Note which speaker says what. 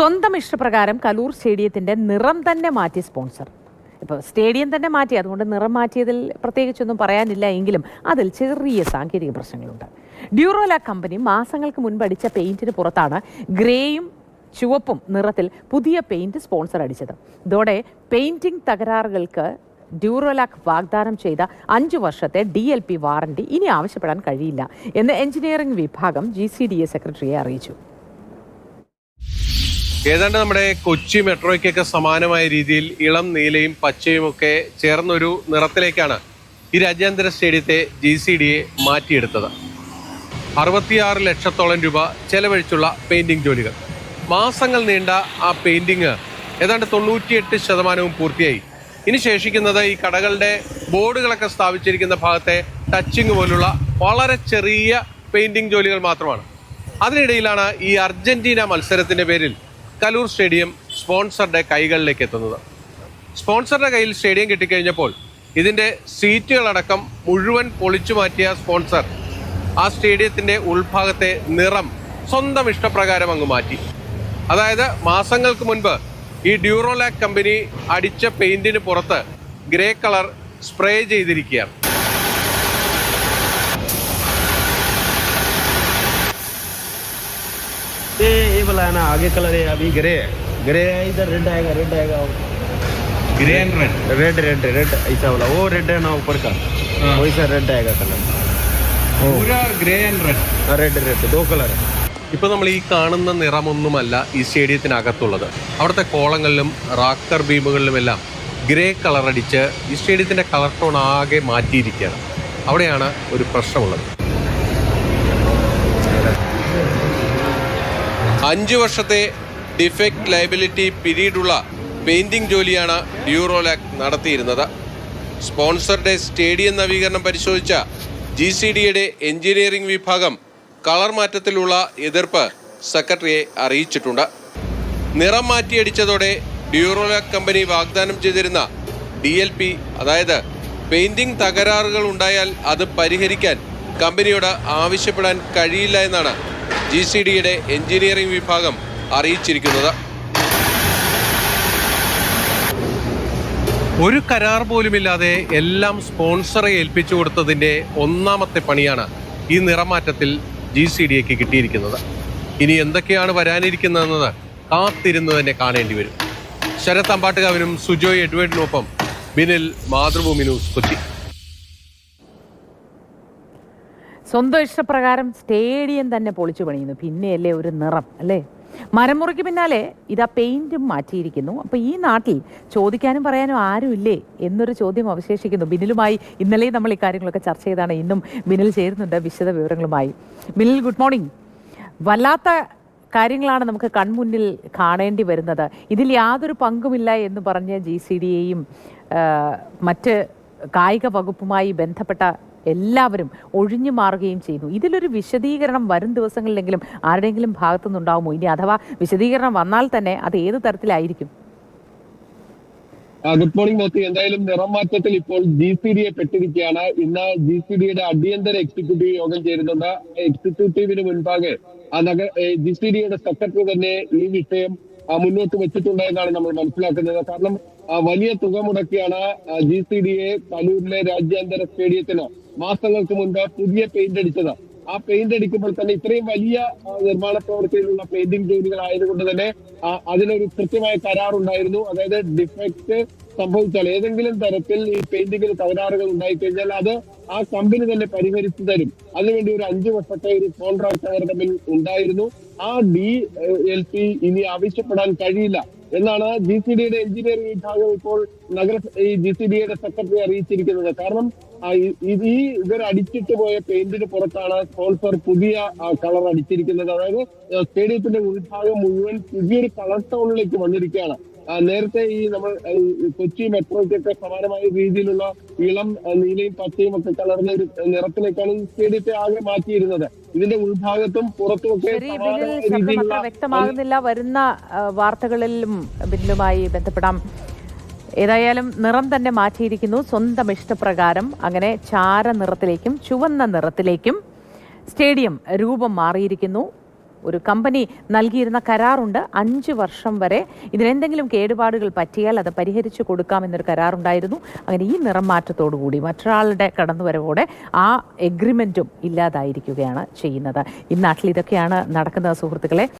Speaker 1: സ്വന്തം ഇഷ്ടപ്രകാരം കലൂർ സ്റ്റേഡിയത്തിന്റെ നിറം തന്നെ മാറ്റി സ്പോൺസർ. ഇപ്പോൾ സ്റ്റേഡിയം തന്നെ മാറ്റി അതുകൊണ്ട് നിറം മാറ്റിയതിൽ പ്രത്യേകിച്ചൊന്നും പറയാനില്ല എങ്കിലും അതിൽ ചെറിയ സാങ്കേതിക പ്രശ്നങ്ങളുണ്ട്. ഡ്യൂറോല കമ്പനി മാസങ്ങൾക്ക് മുൻപ് അടിച്ച പെയിന്റിന് പുറത്താണ് ഗ്രേയും ചുവപ്പും നിറത്തിൽ പുതിയ പെയിന്റ് സ്പോൺസർ അടിച്ചത്. ഇതോടെ പെയിന്റിംഗ് തകരാറുകൾക്ക് ഡ്യൂറോലാക്ക് വാഗ്ദാനം ചെയ്ത അഞ്ചു വർഷത്തെ ഡി എൽ പി വാറണ്ടി ഇനി ആവശ്യപ്പെടാൻ കഴിയില്ല എന്ന് എഞ്ചിനീയറിംഗ് വിഭാഗം ജി സി ഡി എ സെക്രട്ടറിയെ അറിയിച്ചു.
Speaker 2: ഏതാണ്ട് നമ്മുടെ കൊച്ചി മെട്രോയ്ക്കൊക്കെ സമാനമായ രീതിയിൽ ഇളം നീലയും പച്ചയും ഒക്കെ ചേർന്നൊരു നിറത്തിലേക്കാണ് ഈ രാജ്യാന്തര സ്റ്റേഡിയത്തെ ജി സി ഡി എ മാറ്റിയെടുത്തത്. അറുപത്തിയാറ് ലക്ഷത്തോളം രൂപ ചെലവഴിച്ചുള്ള പെയിന്റിംഗ് ജോലികൾ. മാസങ്ങൾ നീണ്ട ആ പെയിന്റിങ് ഏതാണ്ട് തൊണ്ണൂറ്റിയെട്ട് ശതമാനവും പൂർത്തിയായി. ഇനി ശേഷിക്കുന്നത് ഈ കടകളുടെ ബോർഡുകളൊക്കെ സ്ഥാപിച്ചിരിക്കുന്ന ഭാഗത്തെ ടച്ചിങ് പോലുള്ള വളരെ ചെറിയ പെയിന്റിംഗ് ജോലികൾ മാത്രമാണ്. അതിനിടയിലാണ് ഈ അർജന്റീന മത്സരത്തിന്റെ പേരിൽ കലൂർ സ്റ്റേഡിയം സ്പോൺസറുടെ കൈകളിലേക്ക് എത്തുന്നത്. സ്പോൺസറുടെ കയ്യിൽ സ്റ്റേഡിയം കിട്ടിക്കഴിഞ്ഞപ്പോൾ ഇതിന്റെ സീറ്റുകളടക്കം മുഴുവൻ പൊളിച്ചു മാറ്റിയ സ്പോൺസർ ആ സ്റ്റേഡിയത്തിന്റെ ഉൾഭാഗത്തെ നിറം സ്വന്തം ഇഷ്ടപ്രകാരം അങ്ങ് മാറ്റി. അതായത് മാസങ്ങൾക്ക് മുൻപ് ഈ ഡ്യൂറോലാക് കമ്പനി അടിച്ച പെയിന്റിന് പുറത്ത് ഗ്രേ കളർ സ്പ്രേ ചെയ്തിരിക്കുകയാണ്.
Speaker 3: ये ये वाला है ना आगे कलर है अभी ग्रे है ग्रे है इधर रेड आएगा रेड आएगा
Speaker 2: grey and red
Speaker 3: red red red ऐसा वाला वो रेड है ना ऊपर का
Speaker 2: हाँ।
Speaker 3: वैसा रेड आएगा colour
Speaker 2: grey and red
Speaker 3: red red दो कलर है
Speaker 2: ഇപ്പൊ നമ്മൾ ഈ കാണുന്ന നിറമൊന്നുമല്ല ഈ സ്റ്റേഡിയത്തിനകത്തുള്ളത് അവിടുത്തെ കോളങ്ങളിലും റാക്കർ ബീമുകളിലുമെല്ലാം ഗ്രേ കളർ അടിച്ച് ഈ സ്റ്റേഡിയത്തിന്റെ കളർ ടോൺ ആകെ മാറ്റിയിരിക്കുകയാണ് അവിടെയാണ് ഒരു പ്രശ്നമുള്ളത് അഞ്ച് വർഷത്തെ ഡിഫക്റ്റ് ലയബിലിറ്റി പിരീഡുള്ള പെയിന്റിംഗ് ജോലിയാണ് ഡ്യൂറോലാക് നടത്തിയിരുന്നത്. സ്പോൺസറുടെ സ്റ്റേഡിയം നവീകരണം പരിശോധിച്ച ജി സി ഡിയുടെ എഞ്ചിനീയറിംഗ് വിഭാഗം കളർ മാറ്റത്തിലുള്ള എതിർപ്പ് സെക്രട്ടറിയെ അറിയിച്ചിട്ടുണ്ട്. നിറം മാറ്റിയടിച്ചതോടെ ഡ്യൂറോലാക് കമ്പനി വാഗ്ദാനം ചെയ്തിരുന്ന ഡി എൽ പി അതായത് പെയിന്റിംഗ് തകരാറുകൾ ഉണ്ടായാൽ അത് പരിഹരിക്കാൻ കമ്പനിയോട് ആവശ്യപ്പെടാൻ കഴിയില്ല എന്നാണ് ജി സി ഡിയുടെ എഞ്ചിനീയറിംഗ് വിഭാഗം അറിയിച്ചിരിക്കുന്നത്. ഒരു കരാർ പോലുമില്ലാതെ എല്ലാം സ്പോൺസറെ ഏൽപ്പിച്ചു കൊടുത്തതിന്റെ ഒന്നാമത്തെ പണിയാണ് ഈ നിറമാറ്റത്തിൽ ജി സി ഡി കിട്ടിയിരിക്കുന്നത്. ഇനി എന്തൊക്കെയാണ് വരാനിരിക്കുന്നതെന്നത് കാത്തിരുന്ന് തന്നെ കാണേണ്ടി വരും. ശരത് അമ്പാട്ടുകാവിനും സുജോയ് എഡ്വേർഡിനൊപ്പം ബിനിൽ മാതൃഭൂമി ന്യൂസ് കൊച്ചി.
Speaker 1: സ്വന്തം ഇഷ്ടപ്രകാരം സ്റ്റേഡിയം തന്നെ പൊളിച്ചു പണിയുന്നു. പിന്നെയല്ലേ ഒരു നിറം അല്ലേ? മരമുറിക്ക് പിന്നാലെ ഇതാ പെയിന്റും മാറ്റിയിരിക്കുന്നു. അപ്പോൾ ഈ നാട്ടിൽ ചോദിക്കാനും പറയാനും ആരുമില്ലേ എന്നൊരു ചോദ്യം അവശേഷിക്കുന്നു. ബിനിലുമായി ഇന്നലെ നമ്മൾ ഈ കാര്യങ്ങളൊക്കെ ചർച്ച ചെയ്താണ്. ഇന്നും ബിനിൽ ചേരുന്നുണ്ട് വിശദ വിവരങ്ങളുമായി. ബിനിൽ ഗുഡ് മോർണിംഗ് വല്ലാത്ത കാര്യങ്ങളാണ് നമുക്ക് കൺമുന്നിൽ കാണേണ്ടി വരുന്നത്. ഇതിൽ യാതൊരു പങ്കുമില്ല എന്ന് പറഞ്ഞ് ജി സി ഡിയെയും മറ്റ് കായിക വകുപ്പുമായി ബന്ധപ്പെട്ട എല്ലാവരും ഒഴിഞ്ഞു മാറുകയും ചെയ്യുന്നു. ഇതിലൊരു വിശദീകരണം വരും ദിവസങ്ങളിലെങ്കിലും ആരുടെയെങ്കിലും ഭാഗത്തുനിന്നുണ്ടാവുമോ ഇനി? അഥവാ വിശദീകരണം വന്നാൽ തന്നെ അത് ഏത് തരത്തിലായിരിക്കും?
Speaker 4: ഗുഡ് മോർണിംഗ് മോത്തി എന്തായാലും നിറം മാറ്റത്തിൽ ഇപ്പോൾ ജി സി ഡി എ പെട്ടിരിക്കുകയാണ്. ഇന്ന് ജി സി ഡിയുടെ അടിയന്തര എക്സിക്യൂട്ടീവ് യോഗം ചേരുന്നുണ്ട്. എക്സിക്യൂട്ടീവിന് മുൻപാകെ ആ നഗര ജി സി ഡിയുടെ സെക്രട്ടറി തന്നെ ഈ വിഷയം മുന്നോട്ട് വെച്ചിട്ടുണ്ട് എന്നാണ് നമ്മൾ മനസ്സിലാക്കുന്നത്. കാരണം വലിയ തുക മുടക്കിയാണ് ജി സി ഡി എ കലൂരിലെ രാജ്യാന്തര സ്റ്റേഡിയത്തിന് മാസങ്ങൾക്ക് മുൻപ് പുതിയ പെയിന്റ് അടിച്ചത്. ആ പെയിന്റ് അടിക്കുമ്പോൾ തന്നെ ഇത്രയും വലിയ നിർമ്മാണ പ്രവർത്തിയിലുള്ള പെയിന്റിംഗ് ജോലികൾ ആയതുകൊണ്ട് തന്നെ അതിനൊരു കൃത്യമായ കരാറുണ്ടായിരുന്നു. അതായത് ഡിഫക്റ്റ് സംഭവിച്ചാൽ ഏതെങ്കിലും തരത്തിൽ ഈ പെയിന്റിംഗിൽ തകരാറുകൾ ഉണ്ടായിക്കഴിഞ്ഞാൽ അത് ആ കമ്പനി തന്നെ പരിഹരിച്ചു തരും. അതിനുവേണ്ടി ഒരു അഞ്ചു വർഷത്തെ ഒരു കോൺട്രാക്ട് അവർ തമ്മിൽ ഉണ്ടായിരുന്നു. ആ ഡി എൽ പി ഇനി ആവശ്യപ്പെടാൻ കഴിയില്ല എന്നാണ് ജി സി ഡിയുടെ എഞ്ചിനീയറിംഗ് വിഭാഗം ഇപ്പോൾ നഗര ഈ ജി സി ഡിയുടെ സെക്രട്ടറി അറിയിച്ചിരിക്കുന്നത്. കാരണം ഈ- ഇവർ അടിച്ചിട്ട് പോയ പെയിന്റിന് പുറത്താണ് സ്പോൺസർ പുതിയ കളർ അടിച്ചിരിക്കുന്നത്. അതായത് സ്റ്റേഡിയത്തിന്റെ ഉൾഭാഗം മുഴുവൻ പുതിയൊരു കളർ ടൗണിലേക്ക് വന്നിരിക്കുകയാണ്. നേരത്തെ ഈ നമ്മൾ കൊച്ചി മെട്രോയ്ക്കൊക്കെ സമാനമായ രീതിയിലുള്ള ഇളം നീലയും പച്ചയും ഒക്കെ കലർന്ന ഒരു നിറത്തിലേക്കാണ് ഈ സ്റ്റേഡിയത്തെ ആകെ മാറ്റിയിരുന്നത്. ഇതിന്റെ ഉൾഭാഗത്തും പുറത്തുമൊക്കെ
Speaker 1: ശബ്ദം വ്യക്തമാകുന്നില്ല. വരുന്ന വാർത്തകളിലും ബില്ലുമായി ബന്ധപ്പെടാം. ഏതായാലും നിറം തന്നെ മാറ്റിയിരിക്കുന്നു. സ്വന്തം ഇഷ്ടപ്രകാരം അങ്ങനെ ചാര നിറത്തിലേക്കും ചുവന്ന നിറത്തിലേക്കും സ്റ്റേഡിയം രൂപം മാറിയിരിക്കുന്നു. ഒരു കമ്പനി നൽകിയിരുന്ന കരാറുണ്ട്. അഞ്ച് വർഷം വരെ ഇതിനെന്തെങ്കിലും കേടുപാടുകൾ പറ്റിയാൽ അത് പരിഹരിച്ചു കൊടുക്കാമെന്നൊരു കരാറുണ്ടായിരുന്നു. അങ്ങനെ ഈ നിറം മാറ്റത്തോടുകൂടി മറ്റൊരാളുടെ കടന്നുവരവോടെ ആ എഗ്രിമെന്റും ഇല്ലാതായിരിക്കുകയാണ് ചെയ്യുന്നത്. ഈ നാട്ടിൽ ഇതൊക്കെയാണ് നടക്കുന്നത് സുഹൃത്തുക്കളെ.